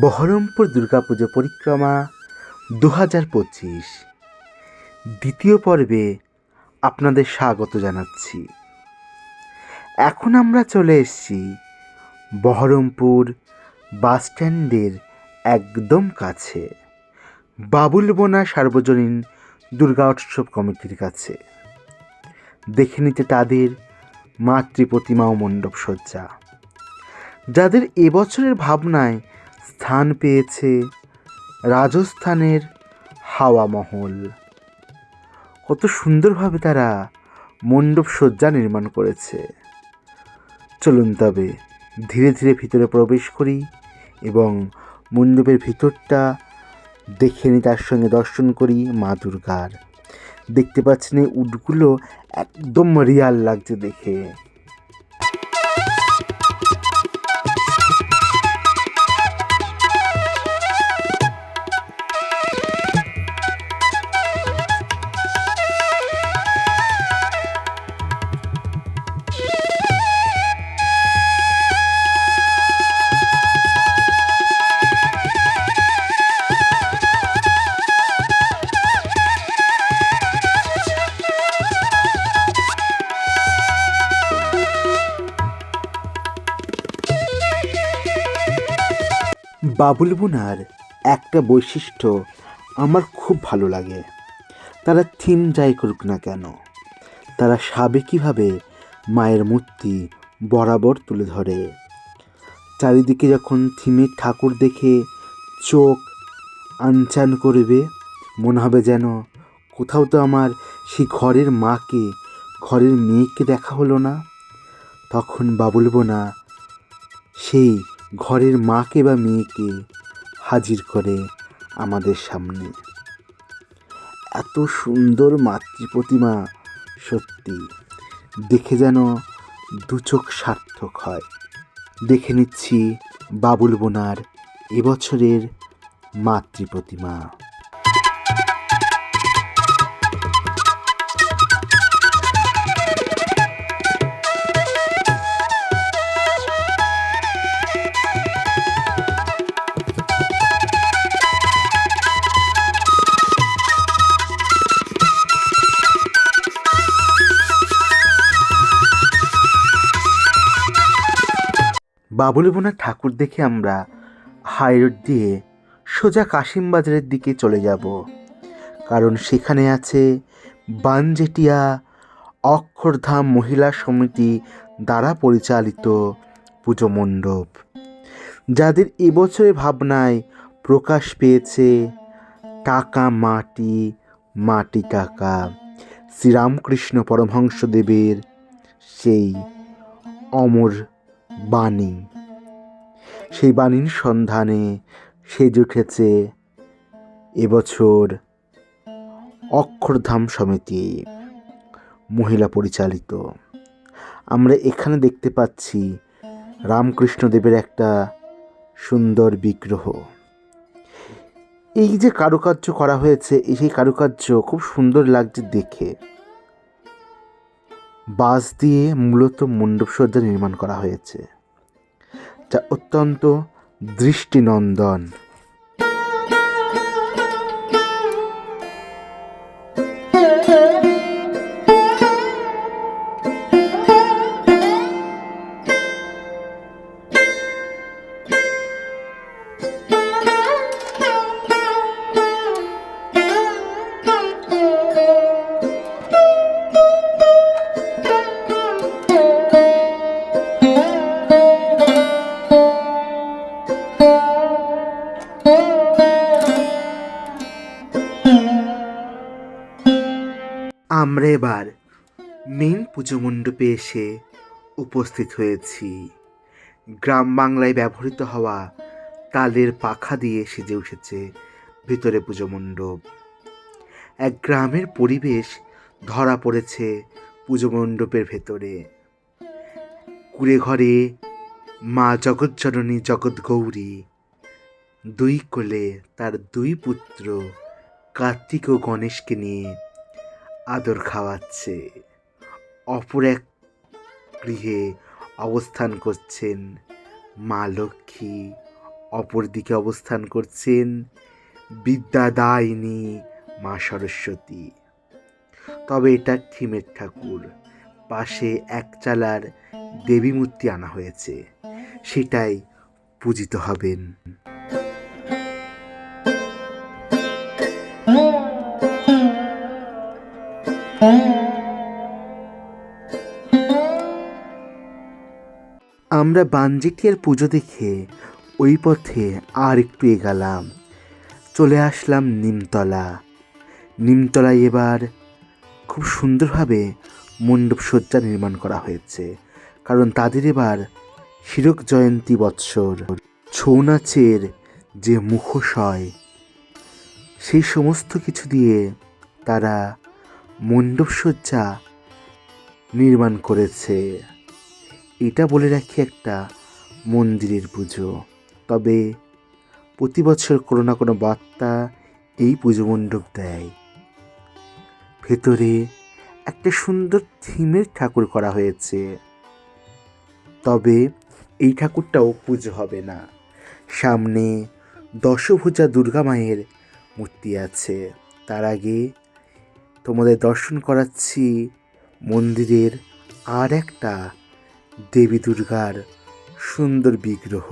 বহরমপুর দুর্গাপুজো পরিক্রমা দু হাজার পঁচিশ। দ্বিতীয় পর্বে আপনাদের স্বাগত জানাচ্ছি। এখন আমরা চলে এসেছি বহরমপুর বাস স্ট্যান্ডের একদম কাছে বাবুল বোনা সার্বজনীন দুর্গা উৎসব কমিটির কাছে। দেখে নিতে তাদের মাতৃ প্রতিমা ও মণ্ডপ সজ্জা যাদের এবছরের ভাবনায় স্থান পেয়েছে রাজস্থানের হাওয়া মহল। কত সুন্দরভাবে তারা মণ্ডপ সজ্জা নির্মাণ করেছে। চলুন তবে ধীরে ধীরে ভিতরে প্রবেশ করি এবং মণ্ডপের ভিতরটা দেখে নিই, তার সঙ্গে দর্শন করি মা দুর্গার। দেখতে পাচ্ছেন এই উটগুলো একদম রিয়াল লাগছে দেখে। বাবুল বোনার একটা বৈশিষ্ট্য আমার খুব ভালো লাগে। তারা থিম যাই করুক না কেন, তারা সাবেকিভাবে মায়ের মূর্তি বরাবর তুলে ধরে। চারিদিকে যখন থিমের ঠাকুর দেখে চোখ আনচান করবে, মনে হবে যেন কোথাও তো আমার সেই ঘরের মাকে, ঘরের মেয়েকে দেখা হলো না। তখন বাবুল বোনা সেই ঘরের মাকে বা মেয়েকে হাজির করে আমাদের সামনে। এত সুন্দর মাতৃ প্রতিমা সত্যি। দেখে যেন দু চোখ সার্থক হয়। দেখে নিচ্ছি বাবুল বোনার এবছরের মাতৃ প্রতিমা বাবুল বোনার ঠাকুর দেখে আমরা হাই রোড দিয়ে সোজা কাশিম বাজারের দিকে চলে যাব। কারণ সেখানে আছে বানজেটিয়া অক্ষরধাম মহিলা সমিতি দ্বারা পরিচালিত পুজো মণ্ডপ। যাদের এবছরের ভাবনায় প্রকাশ পেয়েছে টাকা, মাটি মাটি, টাকা। শ্রীরামকৃষ্ণ পরমহংসদেবের সেই অমর বাণী। সেই বাণীর সন্ধানে সেজে উঠেছে এবছর অক্ষরধাম সমিতি, মহিলা পরিচালিত। আমরা এখানে দেখতে পাচ্ছি রামকৃষ্ণদেবের একটা সুন্দর বিগ্রহ। এই যে কারুকার্য করা হয়েছে, এই সেই কারুকার্য খুব সুন্দর লাগছে দেখে। বাঁশ দিয়ে মূলত মণ্ডপসজ্জা নির্মাণ করা হয়েছে। যা অত্যন্ত দৃষ্টিনন্দন। পুজো মণ্ডপে এসে উপস্থিত হয়েছি। গ্রাম বাংলায় ব্যবহৃত হওয়া তালের পাখা দিয়ে সেজে উঠেছে ভিতরে পুজো মণ্ডপ এক গ্রামের পরিবেশ ধরা পড়েছে পুজো মণ্ডপের ভেতরে। কুড়ে ঘরে মা জগজ্জননী জগৎ গৌরী, দুই কোলে তার দুই পুত্র কার্তিক ও গণেশকে নিয়ে আদর খাওয়াচ্ছে। অপর এক গৃহে অবস্থান করছেন। মা লক্ষ্মী অপরদিকে অবস্থান করছেন। বিদ্যাদায়িনী মা সরস্বতী। তবে এটা থিমের ঠাকুর। পাশে এক চালার দেবী মূর্তি আনা হয়েছে। সেটাই পূজিত হবেন। আমরা বানজেটিয়ার পুজো দেখে ওই পথে আর একটু এগালাম। চলে আসলাম নিমতলা। নিমতলায় এবার খুব সুন্দরভাবে মণ্ডপ সজ্জা নির্মাণ করা হয়েছে, কারণ তাদের এবার শিরক জয়ন্তী বৎসর। ছৌ নাচের যে মুখোশ হয় সেই সমস্ত কিছু দিয়ে তারা মণ্ডপ সজ্জা নির্মাণ করেছে। এটা বলে রাখি একটা মন্দিরের পুজো। তবে প্রতি বছর কোনো না কোনো বার্তা এই পুজো মণ্ডপ দেয়। ভেতরে একটা সুন্দর থিমের ঠাকুর করা হয়েছে। তবে এই ঠাকুরটাও পুজো হবে না। সামনে দশভুজা দুর্গা মায়ের মূর্তি আছে। তার আগে তোমাদের দর্শন করাচ্ছি মন্দিরের আর একটা দেবী দুর্গার সুন্দর বিগ্রহ।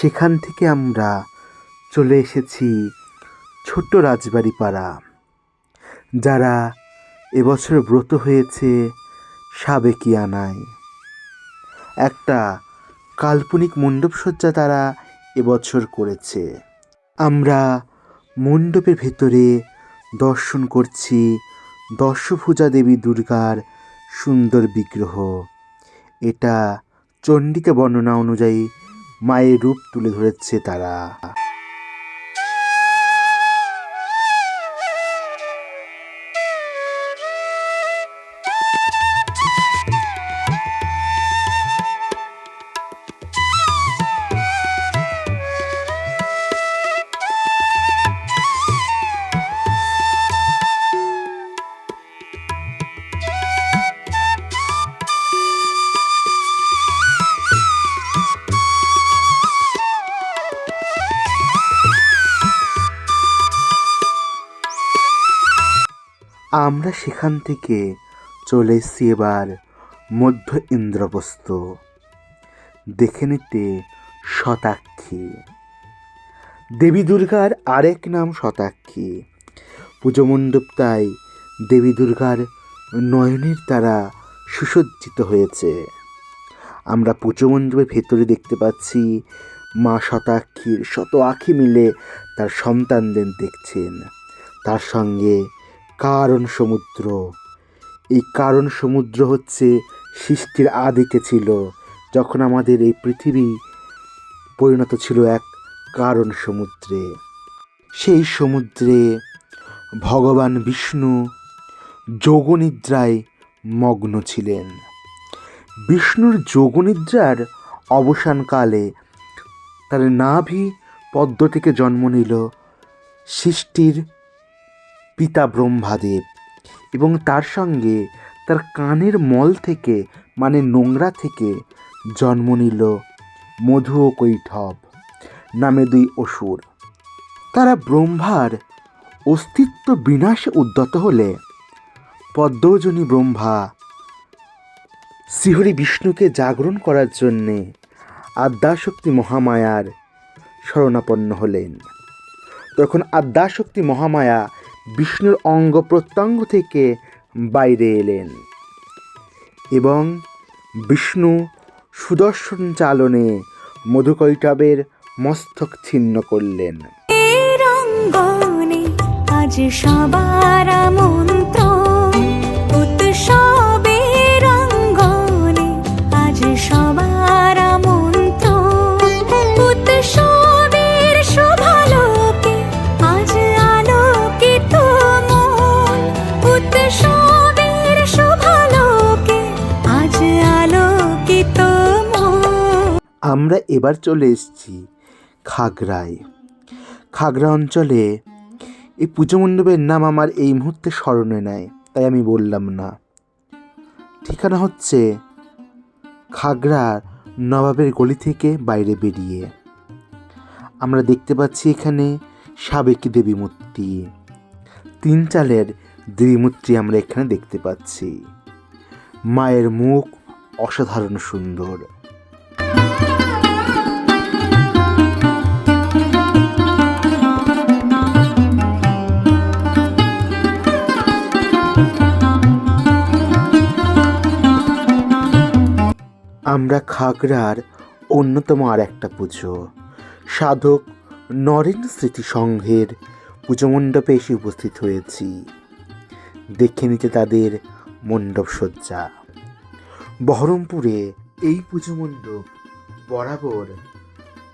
সেখান থেকে আমরা চলে এসেছি ছোট্ট রাজবাড়ি পাড়া যারা এবছর ব্রত হয়েছে সাবেকিয়ানায়। একটা কাল্পনিক মণ্ডপসজ্জা তারা এবছর করেছে। আমরা মণ্ডপের ভেতরে দর্শন করছি দশভুজা দেবী দুর্গার সুন্দর বিগ্রহ। এটা চণ্ডিকা বর্ণনা অনুযায়ী মায়ের রূপ তুলে ধরেছে তারা। আমরা সেখান থেকে চলে এসেছি এবার মধ্য ইন্দ্রপ্রস্থ। দেখে নিতে শতাক্ষী। দেবী দুর্গার আরেক নাম শতাক্ষী। পুজো মণ্ডপ তাই দেবী দুর্গার নয়নের দ্বারা সুসজ্জিত হয়েছে। আমরা পুজো মণ্ডপের ভেতরে দেখতে পাচ্ছি মা শতাক্ষীর শত আখি মিলে তার সন্তানদের দেখছেন। তার সঙ্গে কারণ সমুদ্র। এই কারণ সমুদ্র হচ্ছে সৃষ্টির আদিতে ছিল, যখন আমাদের এই পৃথিবী পরিণত ছিল এক কারণ সমুদ্রে। সেই সমুদ্রে ভগবান বিষ্ণু যোগনিদ্রায় মগ্ন ছিলেন। বিষ্ণুর যোগনিদ্রার অবসানকালে তার নাভি পদ্ম থেকে জন্ম নিল, সৃষ্টির পিতা ব্রহ্মাদেব এবং তার সঙ্গে তার কানের মল থেকে মানে নোংরা থেকে জন্ম নিল মধু ও কৈঠব নামে দুই অসুর। তারা ব্রহ্মার অস্তিত্ব বিনাশে উদ্যত হলে পদ্মজনী ব্রহ্মা শ্রীহরি বিষ্ণুকে জাগরণ করার জন্যে আদ্যাশক্তি মহামায়ার শরণাপন্ন হলেন। তখন আদ্যাশক্তি মহামায়া বিষ্ণুর অঙ্গ প্রত্যঙ্গ থেকে বাইরে এলেন এবং বিষ্ণু সুদর্শন চালনে মধুকৈটবের মস্তক ছিন্ন করলেন। আজ সবার মন্ত্র আমরা এবার চলে এসেছি খাগড়ায়। খাগড়া অঞ্চলে এই পুজো মণ্ডপের নাম আমার এই মুহূর্তে স্মরণে নেয় তাই আমি বললাম না। ঠিকানা হচ্ছে খাগড়ার নবাবের গলি থেকে বাইরে বেরিয়ে। আমরা দেখতে পাচ্ছি এখানে সাবেকি দেবী মূর্তি। তিন চালের দেবী মূর্তি আমরা এখানে দেখতে পাচ্ছি। মায়ের মুখ অসাধারণ সুন্দর। আমরা খাগড়ার অন্যতম আর একটা পুজো। সাধক নরেন স্মৃতি সংঘের পুজো মণ্ডপে এসে উপস্থিত হয়েছি। দেখে নিতে তাদের মণ্ডপ সজ্জা। বহরমপুরে এই পুজো মণ্ডপ বরাবর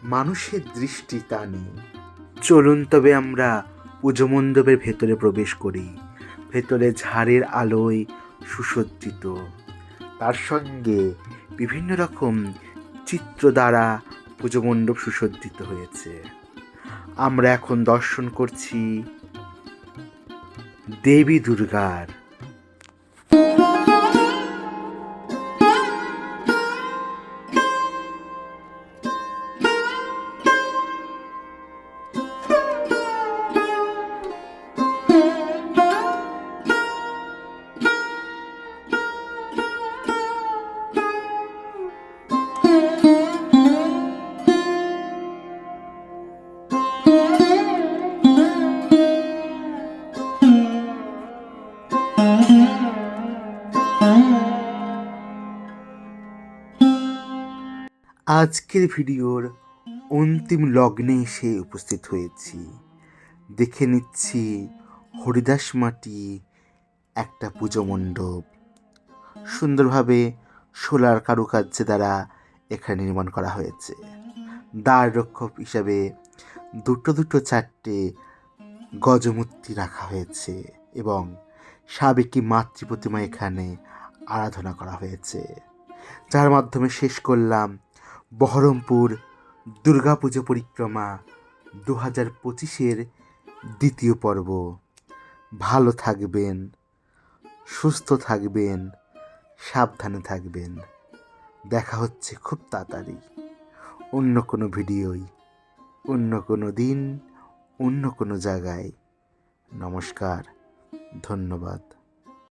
মানুষের দৃষ্টি টানে। চলুন তবে আমরা পুজো মণ্ডপের ভেতরে প্রবেশ করি। ভেতরে ঝাড়ের আলোয় সুসজ্জিত। তার সঙ্গে বিভিন্ন রকম চিত্র দ্বারা পুজো মণ্ডপ সুসজ্জিত হয়েছে। আমরা এখন দর্শন করছি দেবী দুর্গার আজকের ভিডিওর অন্তিম লগ্নে এসে উপস্থিত হয়েছি। দেখে নিচ্ছি হরিদাস মাটি একটা পুজো মণ্ডপ। সুন্দরভাবে সোলার কারুকার্য দ্বারা এখানে নির্মাণ করা হয়েছে। দ্বার রক্ষক হিসাবে দুটো দুটো চারটে গজমূর্তি রাখা হয়েছে এবং সাবেকি মাতৃ প্রতিমা এখানে আরাধনা করা হয়েছে। যার মাধ্যমে শেষ করলাম বহরমপুর দুর্গাপুজো পরিক্রমা দু হাজার পঁচিশের দ্বিতীয় পর্ব। ভালো থাকবেন, সুস্থ থাকবেন, সাবধানে থাকবেন। দেখা হচ্ছে খুব তাড়াতাড়ি। অন্য কোনো ভিডিওই, অন্য কোনো দিন, অন্য কোনো জায়গায়। নমস্কার, ধন্যবাদ।